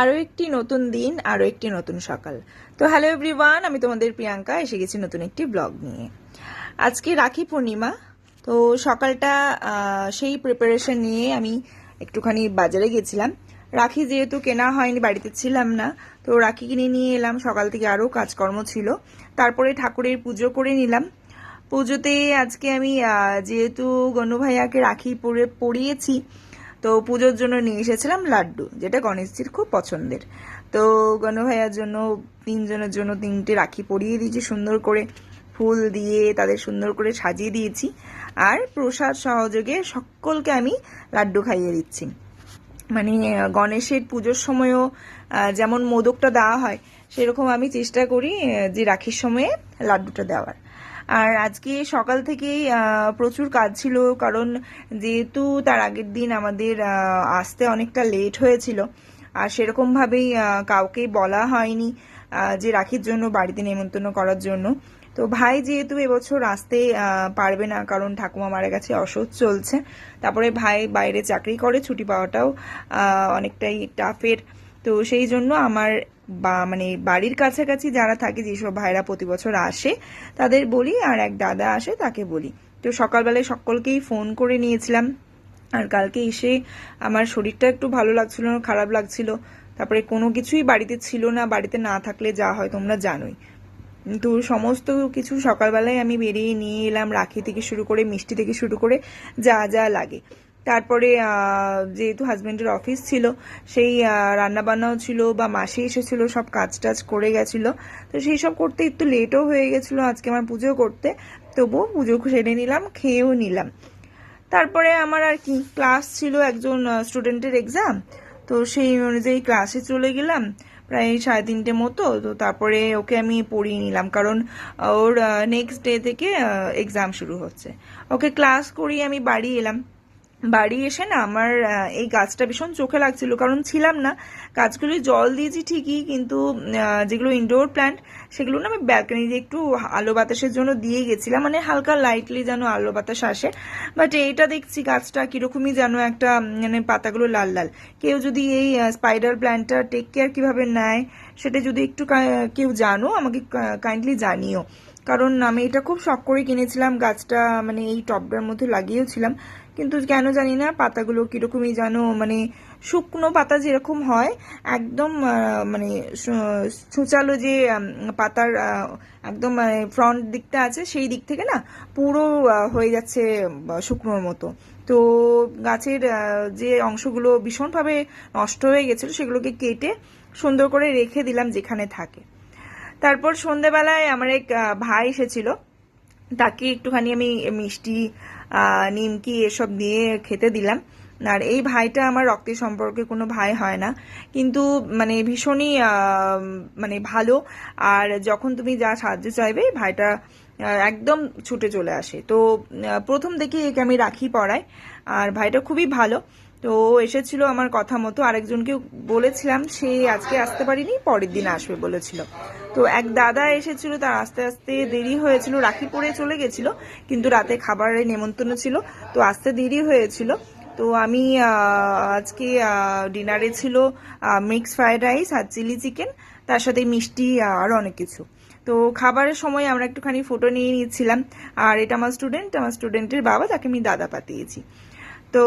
আরও একটি নতুন দিন আরও একটি নতুন সকাল। তো হ্যালো এভরিওয়ান আমি তোমাদের প্রিয়াঙ্কা, এসে গেছি নতুন একটি ব্লগ নিয়ে। আজকে রাখি পূর্ণিমা, তো সকালটা সেই প্রিপারেশন নিয়ে আমি একটুখানি বাজারে গেছিলাম। রাখি যেহেতু কেনা হয়নি, বাড়িতে ছিলাম না, তো রাখি কিনে নিয়ে এলাম। সকাল থেকে আরও কাজকর্ম ছিল। তারপরে ঠাকুরের পুজো করে নিলাম। পুজোতে আজকে আমি যেহেতু গনু ভাইয়াকে রাখি পরে, পরিয়েছি তো পুজোর জন্য নিয়ে এসেছিলাম লাড্ডু, যেটা গণেশজির খুব পছন্দের। তো গনু ভাইয়ার জন্য, তিনজনের জন্য তিনটে রাখি পরিয়ে দিয়েছি, সুন্দর করে ফুল দিয়ে তাদের সুন্দর করে সাজিয়ে দিয়েছি। আর প্রসাদ সহযোগে সকলকে আমি লাড্ডু খাইয়ে দিচ্ছি। মানে গণেশের পুজোর সময়ও যেমন মোদকটা দেওয়া হয়, সেরকম আমি চেষ্টা করি যে রাখির সময়ে লাড্ডুটা দেওয়ার। আর আজকে সকাল থেকেই প্রচুর কাজ ছিল কারণ যেহেতু তার আগের দিন আমাদের আসতে অনেকটা লেট হয়েছিল আর সেরকমভাবেই আহ, কাউকেই বলা হয়নি যে রাখির জন্য বাড়িতে নেমন্তন্ন করার জন্য। তো ভাই যেহেতু এবছর আসতে পারবে না কারণ ঠাকুমা মারা গেছে অসুখ চলছে তারপরে ভাই বাইরে চাকরি করে ছুটি পাওয়াটাও অনেকটাই টাফের তো সেই জন্য আমার বা মানে বাড়ির কাছাকাছি যারা থাকে, যেসব ভাইরা প্রতি বছর আসে, তাদের বলি আর এক দাদা আসে তাকে বলি। তো সকালবেলায় সকলকেই ফোন করে নিয়েছিলাম। আর কালকে এসে আমার শরীরটা একটু ভালো লাগছিল না খারাপ লাগছিল। তারপরে কোনো কিছুই বাড়িতে ছিল না, বাড়িতে না থাকলে যা হয় তোমরা জানোই। তো সমস্ত কিছু সকালবেলায় আমি বেরিয়ে নিয়ে এলাম, রাখি থেকে শুরু করে, মিষ্টি থেকে শুরু করে যা যা লাগে। তারপরে যেহেতু হাজব্যান্ডের অফিস ছিল, সেই রান্না বান্নাও ছিল, বা মাসি এসেছিল, সব কাজ টাজ করে গেছিল। তো সেই সব করতে একটু লেটও হয়ে গেছিল আজকে আমার পুজো করতে। তবুও পুজো সেরে নিলাম, খেয়েও নিলাম। তারপরে আমার আর কি, ক্লাস ছিল একজন স্টুডেন্টের এক্সাম তো সেই অনুযায়ী ক্লাসে চলে গেলাম, প্রায় সাড়ে তিনটে মতো। তো তারপরে ওকে আমি পড়িয়ে নিলাম, কারণ, ওর নেক্সট ডে থেকে এক্সাম শুরু হচ্ছে। ওকে ক্লাস করিয়ে আমি বাড়ি এলাম। বাড়ি এসে না আমার এই গাছটা ভীষণ চোখে লাগছিল। কারণ ছিলাম না, গাছগুলি জল দিয়েছি ঠিকই, কিন্তু যেগুলো ইনডোর প্ল্যান্ট সেগুলো না আমি ব্যালকানি দিয়ে একটু আলো বাতাসের জন্য দিয়ে গেছিলাম। মানে হালকা লাইটলি যেন আলো বাতাস আসে। বাট এইটা দেখছি গাছটা কিরকমই যেন একটা মানে পাতাগুলো লাল লাল। কেউ যদি এই স্পাইডার প্ল্যান্টটা টেক কেয়ার কীভাবে নেয়, সেটা যদি একটু কেউ জানো, আমাকে কাইন্ডলি জানিও। কারণ আমি এটা খুব শখ করে কিনেছিলাম, গাছটা মানে এই টবটার মধ্যে লাগিয়েছিলাম। কিন্তু কেন জানি না, পাতাগুলো কিরকমই যেন মানে শুকনো পাতা যেরকম হয়, একদম মানে সূচালো যে পাতার একদম মানে ফ্রন্ট দিকটা আছে, সেই দিক থেকে না পুরো হয়ে যাচ্ছে শুকনোর মতো। তো গাছের যে অংশগুলো ভীষণভাবে নষ্ট হয়ে গেছিল, সেগুলোকে কেটে সুন্দর করে রেখে দিলাম যেখানে থাকে। তারপর সন্ধেবেলায় আমার এক ভাই এসেছিল, তাকে একটুখানি আমি মিষ্টি নিমকি এসব দিয়ে খেতে দিলাম। আর এই ভাইটা আমার রক্তের সম্পর্কে কোনো ভাই হয় না। কিন্তু মানে ভীষণই মানে ভালো। আর যখন তুমি যা সাহায্য চাইবে, ভাইটা একদম ছুটে চলে আসে। তো প্রথম দেখে একে আমি রাখি পড়াই। আর ভাইটা খুবই ভালো। তো এসেছিল আমার কথা মতো। আরেকজনকে বলেছিলাম, সে আজকে আসতে পারিনি, পরের দিন আসবে বলেছিল। তো এক দাদা এসেছিল, তার আস্তে আস্তে দেরি হয়েছিল, রাখি পরে চলে গেছিল, কিন্তু রাতে খাবারের নেমন্তন্ন ছিল, তো আসতে দেরি হয়েছিল। তো আমি আজকে ডিনারে ছিল মিক্স ফ্রাইড রাইস আর চিলি চিকেন তার সাথে মিষ্টি আর অনেক কিছু। তো খাবারের সময় আমরা একটুখানি ফটো নিয়ে নিয়েছিলাম আর এটা আমার স্টুডেন্ট আমার স্টুডেন্টের বাবা, তাকে আমি দাদা পাতিয়েছি। তো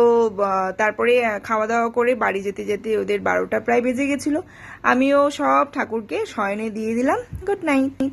তারপরে খাওয়া দাওয়া করে বাড়ি যেতে যেতে ওদের বারোটা প্রায় বেজে গেছিল। আমিও সব ঠাকুরকে শয়নে দিয়ে দিলাম। Good night.